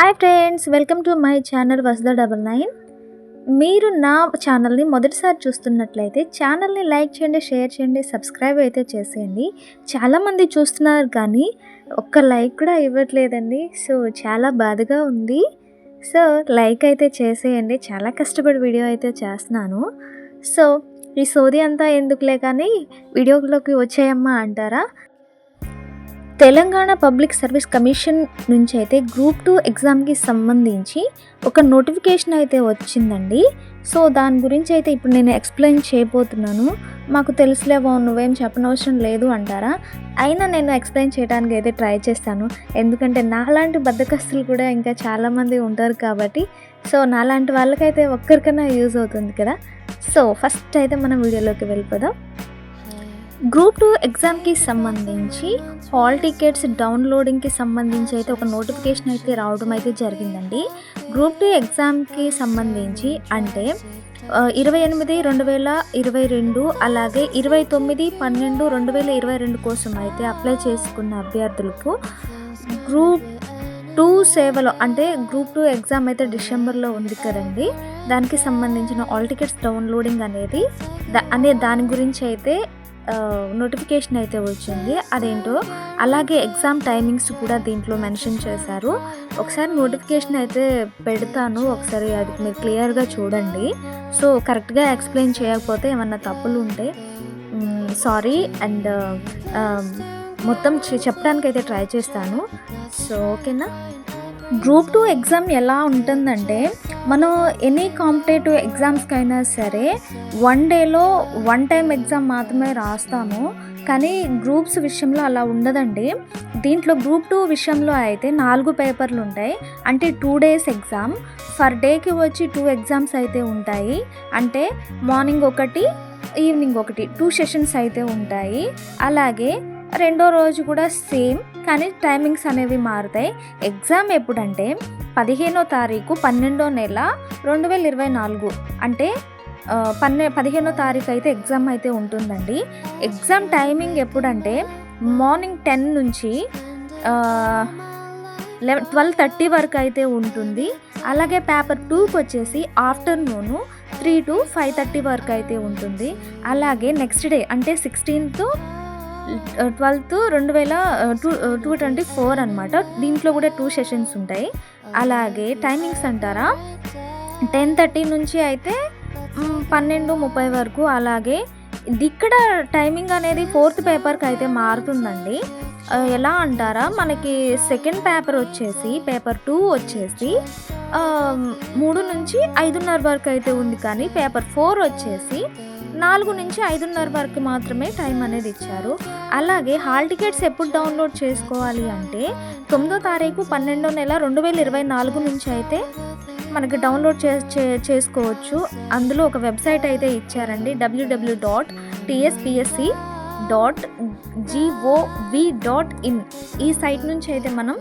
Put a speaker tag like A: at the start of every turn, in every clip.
A: Hi friends welcome to my channel Vasudha double nine. మీరు నా ఛానల్ని మొదటిసారి చూస్తున్నట్లయితే ఛానల్ని లైక్ చేయండి షేర్ చేయండి సబ్స్క్రైబ్ అయితే చేసేయండి. చాలామంది చూస్తున్నారు కానీ ఒక్క లైక్ కూడా ఇవ్వట్లేదండి. సో చాలా బాధగా ఉంది. సో లైక్ అయితే చేసేయండి. చాలా కష్టపడి వీడియో అయితే చేస్తున్నాను. సో ఈ సోది అంతా ఎందుకులే కానీ వీడియోలోకి వచ్చాయమ్మా అంటారా? తెలంగాణ పబ్లిక్ సర్వీస్ కమిషన్ నుంచి అయితే గ్రూప్ టూ ఎగ్జామ్కి సంబంధించి ఒక నోటిఫికేషన్ అయితే వచ్చిందండి. సో దాని గురించి అయితే ఇప్పుడు నేను ఎక్స్ప్లెయిన్ చేయబోతున్నాను. మాకు తెలుసులేవో నువ్వేం చెప్పనవసరం లేదు అంటారా? అయినా నేను ఎక్స్ప్లెయిన్ చేయడానికి అయితే ట్రై చేస్తాను. ఎందుకంటే నాలాంటి బద్దకస్తులు కూడా ఇంకా చాలామంది ఉంటారు కాబట్టి. సో నాలాంటి వాళ్ళకైతే ఒక్కరికైనా యూజ్ అవుతుంది కదా. సో ఫస్ట్ అయితే మనం వీడియోలోకి వెళ్ళిపోదాం. గ్రూప్ టూ ఎగ్జామ్కి సంబంధించి హాల్ టికెట్స్ డౌన్లోడింగ్కి సంబంధించి అయితే ఒక నోటిఫికేషన్ అయితే రావడం అయితే జరిగిందండి. గ్రూప్ టూ ఎగ్జామ్కి సంబంధించి అంటే ఇరవై ఎనిమిది రెండు వేల ఇరవై రెండు అలాగే ఇరవై తొమ్మిది పన్నెండు రెండు వేల ఇరవై రెండు కోసం అయితే అప్లై చేసుకున్న అభ్యర్థులకు గ్రూప్ టూ సేవలో అంటే గ్రూప్ టూ ఎగ్జామ్ అయితే డిసెంబర్లో ఉంది కదండి. దానికి సంబంధించిన ఆల్ టికెట్స్ డౌన్లోడింగ్ అనేది దా అనే దాని గురించి అయితే నోటిఫికేషన్ అయితే వచ్చింది. అదేంటో? అలాగే ఎగ్జామ్ టైమింగ్స్ కూడా దీంట్లో మెన్షన్ చేశారు. ఒకసారి నోటిఫికేషన్ అయితే పెడతాను. ఒకసారి అది మీరు క్లియర్గా చూడండి. సో కరెక్ట్గా ఎక్స్ప్లెయిన్ చేయకపోతే ఏమన్నా తప్పులు ఉంటే సారీ అండ్ మొత్తం చె- చెప్పడానికి అయితే ట్రై చేస్తాను. సో ఓకేనా గ్రూప్ టూ ఎగ్జామ్ ఎలా ఉంటుందంటే మనం ఎనీ కాంపిటేటివ్ ఎగ్జామ్స్కి అయినా సరే వన్ డేలో వన్ టైం ఎగ్జామ్ మాత్రమే రాస్తాము. కానీ గ్రూప్స్ విషయంలో అలా ఉండదండి. దీంట్లో గ్రూప్ టూ విషయంలో అయితే నాలుగు పేపర్లు ఉంటాయి. అంటే టూ డేస్ ఎగ్జామ్ ఫర్ డేకి వచ్చి టూ ఎగ్జామ్స్ అయితే ఉంటాయి. అంటే మార్నింగ్ ఒకటి ఈవినింగ్ ఒకటి. టూ సెషన్స్ అయితే ఉంటాయి. అలాగే రెండో రోజు కూడా సేమ్ కానీ టైమింగ్స్ అనేవి మారుతాయి. ఎగ్జామ్ ఎప్పుడంటే పదిహేనో తారీఖు పన్నెండో నెల రెండు వేల ఇరవై నాలుగు. అంటే పన్నె పదిహేనో తారీఖు అయితే ఎగ్జామ్ అయితే ఉంటుందండి. ఎగ్జామ్ టైమింగ్ ఎప్పుడంటే మార్నింగ్ టెన్ నుంచి లెవెన్ ట్వెల్వ్ థర్టీ వరకు అయితే ఉంటుంది. అలాగే పేపర్ టూకి వచ్చేసి afternoon three to five thirty వరకు అయితే ఉంటుంది. అలాగే నెక్స్ట్ డే అంటే సిక్స్టీన్త్ ట్వెల్త్ రెండు వేల టూ టూ ట్వంటీ ఫోర్ అనమాట దీంట్లో కూడా టూ సెషన్స్ ఉంటాయి. అలాగే టైమింగ్స్ అంటారా? టెన్ థర్టీ నుంచి అయితే పన్నెండు ముప్పై వరకు అలాగే ఇక్కడ టైమింగ్ అనేది ఫోర్త్ పేపర్కి అయితే మారుతుందండి ఎలా అంటారా? మనకి సెకండ్ పేపర్ వచ్చేసి పేపర్ టూ వచ్చేసి మూడు నుంచి ఐదున్నర వరకు అయితే ఉంది కానీ పేపర్ ఫోర్ వచ్చేసి నాలుగు నుంచి ఐదున్నర వరకు మాత్రమే టైం అనేది ఇచ్చారు. అలాగే హాల్ టికెట్స్ ఎప్పుడు డౌన్లోడ్ చేసుకోవాలి అంటే తొమ్మిదో తారీఖు పన్నెండో నెల రెండు వేల ఇరవై నాలుగు నుంచి అయితే మనకి డౌన్లోడ్ చే చే- చేసుకోవచ్చు. అందులో ఒక వెబ్సైట్ అయితే ఇచ్చారండి. WW dot TSPSC dot gov dot in. ఈ సైట్ నుంచి అయితే మనం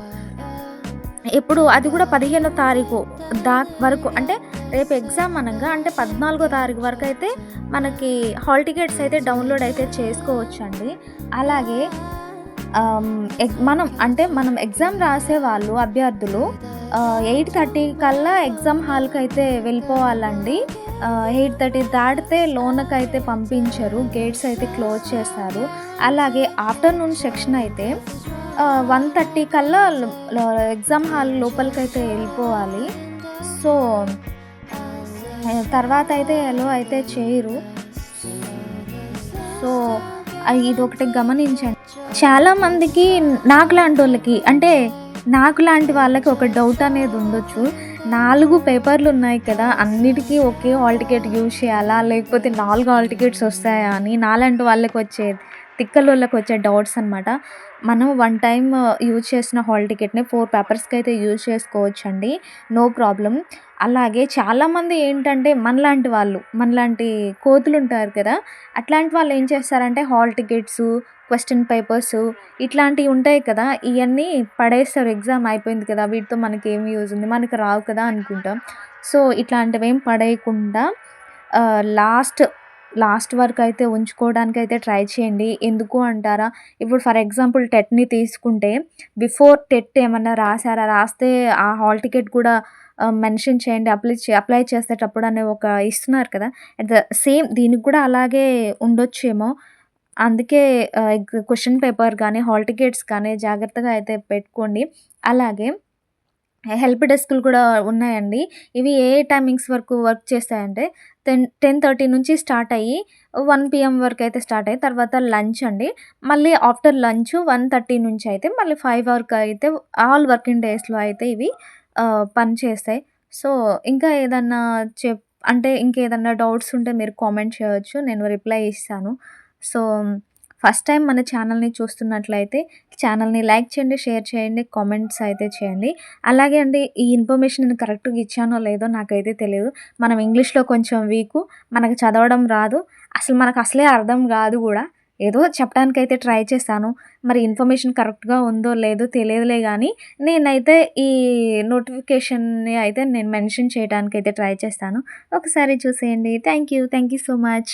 A: ఎప్పుడు అది కూడా పదిహేనో తారీఖు దా వరకు అంటే రేపు ఎగ్జామ్ అనగా అంటే పద్నాలుగో తారీఖు వరకు అయితే మనకి హాల్ టికెట్స్ అయితే డౌన్లోడ్ అయితే చేసుకోవచ్చు అండి అలాగే ఎగ్- మనం అంటే మనం ఎగ్జామ్ రాసే వాళ్ళు అభ్యర్థులు ఎయిట్ థర్టీ కల్లా ఎగ్జామ్ హాల్కి అయితే వెళ్ళిపోవాలండి ఎయిట్ థర్టీ దాటితే లోనకి అయితే పంపించరు. గేట్స్ అయితే క్లోజ్ చేస్తారు. అలాగే ఆఫ్టర్నూన్ సెక్షన్ అయితే వన్ థర్టీ కల్లా ఎగ్జామ్ హాల్ లోపలికి అయితే వెళ్ళిపోవాలి. సో తర్వాత అయితే ఎలో అయితే చేయరు. సో ఇది ఒకటి గమనించండి. చాలామందికి నాకు లాంటి వాళ్ళకి అంటే నాకు లాంటి వాళ్ళకి ఒక డౌట్ అనేది ఉండొచ్చు. నాలుగు పేపర్లు ఉన్నాయి కదా అన్నిటికీ ఒకే హాల్ టికెట్ యూజ్ చేయాలా? లేకపోతే నాలుగు హాల్ టికెట్స్ వస్తాయా అని నాలాంటి వాళ్ళకి వచ్చే తిక్కలోళ్ళకి వచ్చే డౌట్స్ అనమాట మనం వన్ టైం యూజ్ చేసిన హాల్ టికెట్ని ఫోర్ పేపర్స్కి అయితే యూజ్ చేసుకోవచ్చండి. నో ప్రాబ్లం అలాగే చాలామంది ఏంటంటే మనలాంటి వాళ్ళు మనలాంటి కోతులు ఉంటారు కదా అట్లాంటి వాళ్ళు ఏం చేస్తారంటే హాల్ టికెట్స్ క్వశ్చన్ పేపర్స్ ఇట్లాంటివి ఉంటాయి కదా ఇవన్నీ పడేస్తారు. ఎగ్జామ్ అయిపోయింది కదా వీటితో మనకి ఏం యూజ్ ఉంది మనకి రావు కదా అనుకుంటాం. సో ఇట్లాంటివి ఏం పడేయకుండా uh, లాస్ట్ లాస్ట్ వరకు అయితే ఉంచుకోవడానికి అయితే ట్రై చేయండి. ఎందుకు అంటారా? ఇప్పుడు ఫర్ ఎగ్జాంపుల్ టెట్ని తీసుకుంటే బిఫోర్ టెట్ ఏమన్నా రాసారా రాస్తే ఆ హాల్ టికెట్ కూడా మెన్షన్ చేయండి. అప్లై చే అప్లై చేసేటప్పుడు అనే ఒక ఇస్తున్నారు కదా? అట్ ద సేమ్ దీనికి కూడా అలాగే ఉండొచ్చేమో. అందుకే క్వశ్చన్ పేపర్ కానీ హాల్ టికెట్స్ కానీ జాగ్రత్తగా అయితే పెట్టుకోండి. అలాగే హెల్ప్ డెస్క్లు కూడా ఉన్నాయండి. ఇవి ఏ టైమింగ్స్ వరకు వర్క్ చేస్తాయంటే టెన్ టెన్ థర్టీ నుంచి స్టార్ట్ అయ్యి వన్ పిఎం వరకు అయితే స్టార్ట్ అయ్యి తర్వాత లంచ్ అండి. మళ్ళీ ఆఫ్టర్ లంచ్ వన్ థర్టీ నుంచి అయితే మళ్ళీ ఫైవ్ వరకు అయితే ఆల్ వర్కింగ్ డేస్లో అయితే ఇవి పని చేస్తాయి. సో ఇంకా ఏదన్నా చెప్ అంటే ఇంకేదన్నా డౌట్స్ ఉంటే మీరు కామెంట్ చేయవచ్చు నేను రిప్లై ఇస్తాను. సో ఫస్ట్ టైం మన ఛానల్ని చూస్తున్నట్లయితే ఛానల్ని లైక్ చేయండి షేర్ చేయండి కామెంట్స్ అయితే చేయండి. అలాగే అండి ఈ ఇన్ఫర్మేషన్ నేను కరెక్ట్గా ఇచ్చానో లేదో నాకైతే తెలియదు మనం ఇంగ్లీష్లో కొంచెం వీకు మనకు చదవడం రాదు. అసలు మనకు అసలే అర్థం కాదు కూడా. ఏదో చెప్పడానికైతే ట్రై చేశాను. మరి ఇన్ఫర్మేషన్ కరెక్ట్గా ఉందో లేదో తెలియదులే కానీ నేనైతే ఈ నోటిఫికేషన్ని అయితే నేను మెన్షన్ చేయడానికి అయితే ట్రై చేస్తాను. ఒకసారి చూసేయండి. Thank you. Thank you so much.